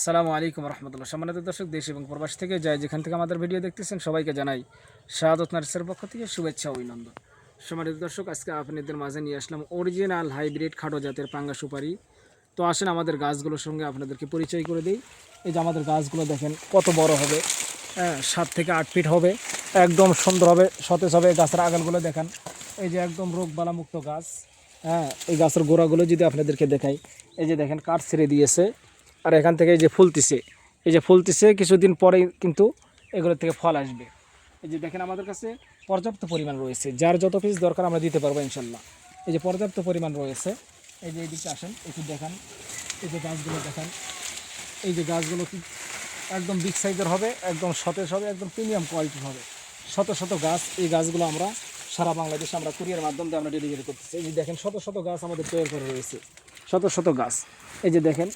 আসসালামু আলাইকুম রহমতুল্লাহ। সম্মানিত দর্শক, দেশ এবং প্রবাস থেকে যায় যেখান থেকে আমাদের ভিডিও দেখতেছেন, সবাইকে জানাই শাহাদত নার্সের পক্ষ থেকে শুভেচ্ছা অভিনন্দন। সম্মানিত দর্শক, আজকে আপনাদের মাঝে নিয়ে আসলাম অরিজিনাল হাইব্রিড খাটো জাতের পাঙ্গা সুপারি। তো আসেন আমাদের গাছগুলোর সঙ্গে আপনাদেরকে পরিচয় করে দিই। এই যে আমাদের গাছগুলো দেখেন কত বড় হবে হ্যাঁ সাত থেকে আট ফিট হবে, একদম সুন্দর হবে, সতেজ হবে। গাছের আগালগুলো দেখেন, এই যে একদম রোগ মুক্ত গাছ হ্যাঁ এই গাছের গোড়াগুলো যদি আপনাদেরকে দেখাই, এই যে দেখেন কাঠ ছেড়ে দিয়েছে। আর এখান থেকে এই যে ফুলতিছে, এই যে ফুলতিছে, কিছুদিন পরেই কিন্তু এগুলো থেকে ফল আসবে। এই যে দেখেন আমাদের কাছে পর্যাপ্ত পরিমাণ রয়েছে, যার যত পিস দরকার আমরা দিতে পারব ইনশাল্লাহ। এই যে পর্যাপ্ত পরিমাণ রয়েছে, এই যে এইদিকে আসেন, একটু দেখান, এই যে গাছগুলো দেখান। এই যে গাছগুলো কি একদম বিগ সাইজের হবে, একদম সতেজ হবে, একদম প্রিমিয়াম কোয়ালিটির হবে। শত শত গাছ, এই গাছগুলো আমরা সারা বাংলাদেশে আমরা কুরিয়ার মাধ্যমে আমরা ডেলিভারি করতেছি। এই যে দেখেন, শত শত গাছ আমাদের তৈরি করে রয়েছে শত শত গাছ। এই যে দেখেন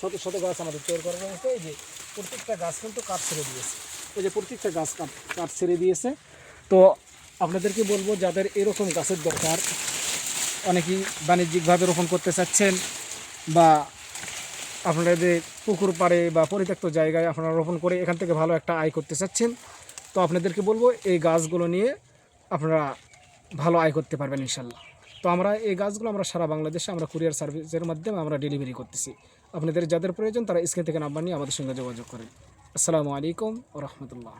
শত শত গাছ আমাদের তৈরি করা রয়েছে এই যে প্রত্যেকটা গাছ কিন্তু কাঠ ছেড়ে দিয়েছে। এই যে প্রত্যেকটা গাছ কাঠ ছেড়ে দিয়েছে। তো আপনাদেরকে বলব, যাদের এরকম গাছের দরকার, অনেকেই বাণিজ্যিকভাবে রোপণ করতে চাচ্ছেন বা আপনাদের পুকুর পাড়ে বা পরিত্যক্ত জায়গায় আপনারা রোপণ করে এখান থেকে ভালো একটা আয় করতে চাচ্ছেন, তো আপনাদেরকে বলব, এই গাছগুলো নিয়ে আপনারা ভালো আয় করতে পারবেন ইনশাল্লাহ। তো আমরা এই গাছগুলো আমরা সারা বাংলাদেশে আমরা কুরিয়ার সার্ভিসের মাধ্যমে আমরা ডেলিভারি করতেছি। আপনাদের যাদের প্রয়োজন তারা স্ক্রিন থেকে নাম্বার নিয়ে আমাদের সঙ্গে যোগাযোগ করেন। আসসালামু আলাইকুম রহমতুল্লাহ।